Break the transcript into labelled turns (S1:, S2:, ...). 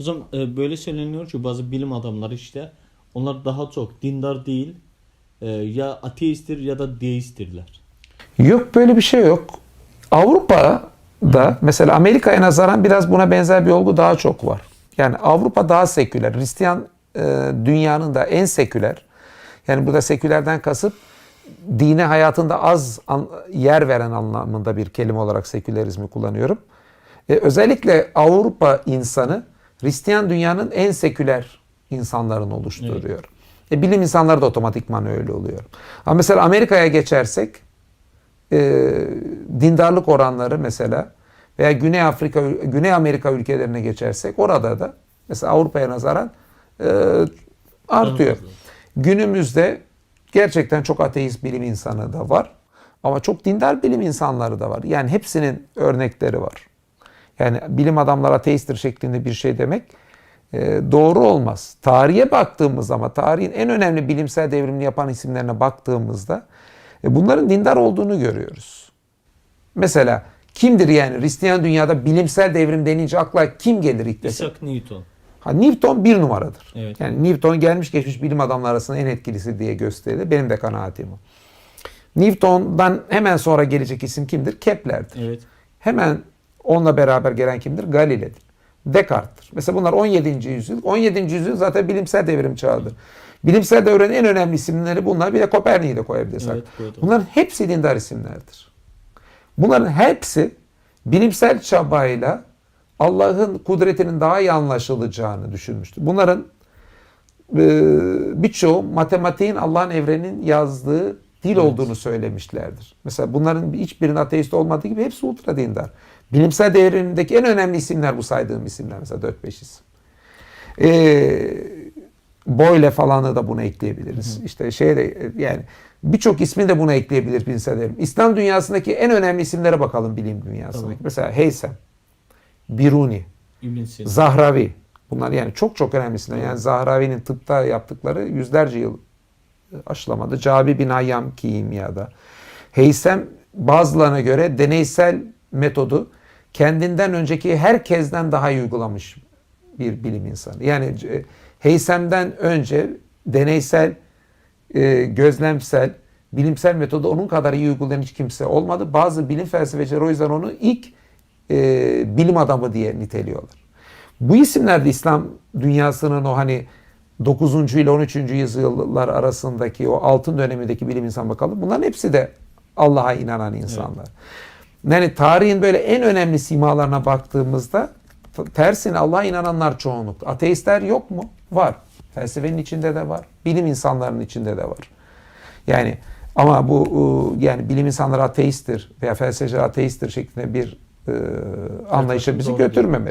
S1: O zaman e, böyle söyleniyor ki bazı bilim adamları işte onlar daha çok dindar değil e, ya ateisttir ya da deisttirler.
S2: Yok böyle bir şey yok. Avrupa'da mesela Amerika'ya nazaran biraz buna benzer bir olgu daha çok var. Yani Avrupa daha seküler. Hristiyan e, dünyanın da en seküler. Yani burada sekülerden kasıt dine hayatında az yer veren anlamında bir kelime olarak sekülerizmi kullanıyorum. Özellikle Avrupa insanı Hristiyan dünyanın en seküler insanların oluşturuyor. E, bilim insanları da otomatikman öyle oluyor. Ama mesela Amerika'ya geçersek e, dindarlık oranları mesela veya Güney Afrika, Güney Amerika ülkelerine geçersek orada da mesela Avrupa'ya nazaran e, artıyor. Günümüzde gerçekten çok ateist bilim insanı da var. Ama çok dindar bilim insanları da var. Yani hepsinin örnekleri var. Yani bilim adamları ateisttir şeklinde bir şey demek e, doğru olmaz. Tarihe baktığımız ama tarihin en önemli bilimsel devrimini yapan isimlerine baktığımızda e, bunların dindar olduğunu görüyoruz. Mesela kimdir yani Hristiyan dünyada bilimsel devrim denince akla kim gelir ilk?
S1: Isaac Newton.
S2: Ha, Newton bir numaradır.
S1: Evet.
S2: Yani Newton gelmiş geçmiş bilim adamları arasında en etkilisi diye gösterilir. Benim de kanaatim o. Newton'dan hemen sonra gelecek isim kimdir? Kepler'dir.
S1: Evet.
S2: Hemen onunla beraber gelen kimdir? Galile'dir. Descartes'tir. Mesela bunlar 17. yüzyıl. 17. yüzyıl zaten bilimsel devrim çağıdır. Bilimsel devrenin en önemli isimleri bunlar. Bir de Kopernik'i de koyabiliriz.
S1: Evet.
S2: Bunların hepsi dindar isimlerdir. Bunların hepsi bilimsel çabayla Allah'ın kudretinin daha iyi anlaşılacağını düşünmüştür. Bunların e, birçoğu matematiğin Allah'ın evrenin yazdığı dil
S1: Evet.
S2: olduğunu söylemişlerdir. Mesela bunların hiçbirinin ateist olmadığı gibi hepsi ultra dindar. Bilimsel devrimindeki en önemli isimler bu saydığım isimler mesela 4-5 isim. Ee, Boyle falanı da buna ekleyebiliriz. İşte şey de yani birçok ismi de buna ekleyebilir bilimsel devrim. İslam dünyasındaki en önemli isimlere bakalım bilim dünyasındaki.
S1: Tamam.
S2: Mesela Heysem, Biruni. Zahravi. Bunlar yani çok çok önemli isimler. Yani Zahravi'nin tıpta yaptıkları yüzlerce yıl aşılamadı. Cabi bin Hayyam kimyada. Heysem bazılarına göre deneysel metodu kendinden önceki herkesten daha iyi uygulamış bir bilim insanı. Yani e, Heysem'den önce deneysel, e, gözlemsel, bilimsel metodu onun kadar iyi uygulayan hiç kimse olmadı. Bazı bilim felsefecileri o yüzden onu ilk e, bilim adamı diye niteliyorlar. Bu isimler de İslam dünyasının o hani 9. ile 13. yüzyıllar arasındaki o altın dönemindeki bilim insan bakalım. Bunların hepsi de Allah'a inanan insanlar. Yani tarihin böyle en önemli simalarına baktığımızda tersine Allah'a inananlar çoğunluk. Ateistler yok mu? Var. Felsefenin içinde de var. Bilim insanlarının içinde de var. Yani ama bu yani bilim insanları ateisttir veya felsefeciler ateisttir şeklinde bir e, anlayışa bizi götürmemeli.